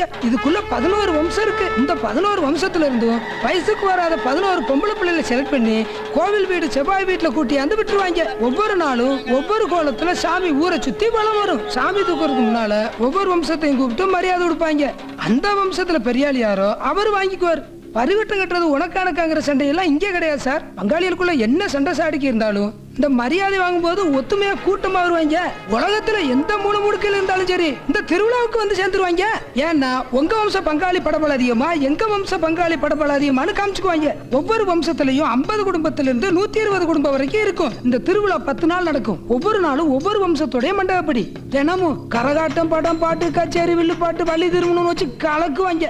இதுக்குள்ள பதினோரு வம்சம் இருக்கு. இந்த பதினோரு வம்சத்துல இருந்தும் வயசுக்கு வராத பதினோரு பொம்பளை பிள்ளைகளை செலக்ட் பண்ணி கோவில் வீடு செவ்வாய் வீட்டுல கூட்டியாந்து விட்டுருவாங்க. ஒவ்வொரு நாளும் ஒவ்வொரு கோலத்துல சாமி ஊரை சுத்தி வளம் வரும். சாமி தூக்குறதுக்கு முன்னால ஒவ்வொரு வம்சத்தையும் கூப்பிட்டு மரியாதை கொடுப்பாங்க. அந்த வம்சத்துல பெரியாள் யாரோ அவர் வாங்கிக்குவார். பரிவட்டம் கட்டுறது உனக்கானக்காங்கிற சண்டையெல்லாம் இங்கே கிடையாது சார். பங்காளிகளுக்குள்ள என்ன சண்டை சாடிக்கு இருந்தாலும் இந்த மரியாதை வாங்கும்போது ஒத்துமையா கூட்டமா வருவாங்க உலகத்துல எந்த மூணு முடுக்கில் இருந்தாலும் சரி இந்த திருவிழாவுக்கு வந்து சேர்ந்துருவாங்க. ஏன்னா உங்க வம்ச பங்காளி படபல அதிகமா எங்க வம்ச பங்காளி படபல அதிகமானு காமிச்சுக்குவாங்க. ஒவ்வொரு வம்சத்திலையும் ஐம்பது குடும்பத்திலிருந்து நூத்தி இருபது குடும்பம் வரைக்கும் இருக்கும். இந்த திருவிழா பத்து நாள் நடக்கும். ஒவ்வொரு நாளும் ஒவ்வொரு வம்சத்துடைய மண்டபப்படி. தினமும் கரகாட்டம் படம் பாட்டு கச்சேரி வில்லு பாட்டு வள்ளி திருமணம் வச்சு கலக்குவாங்க.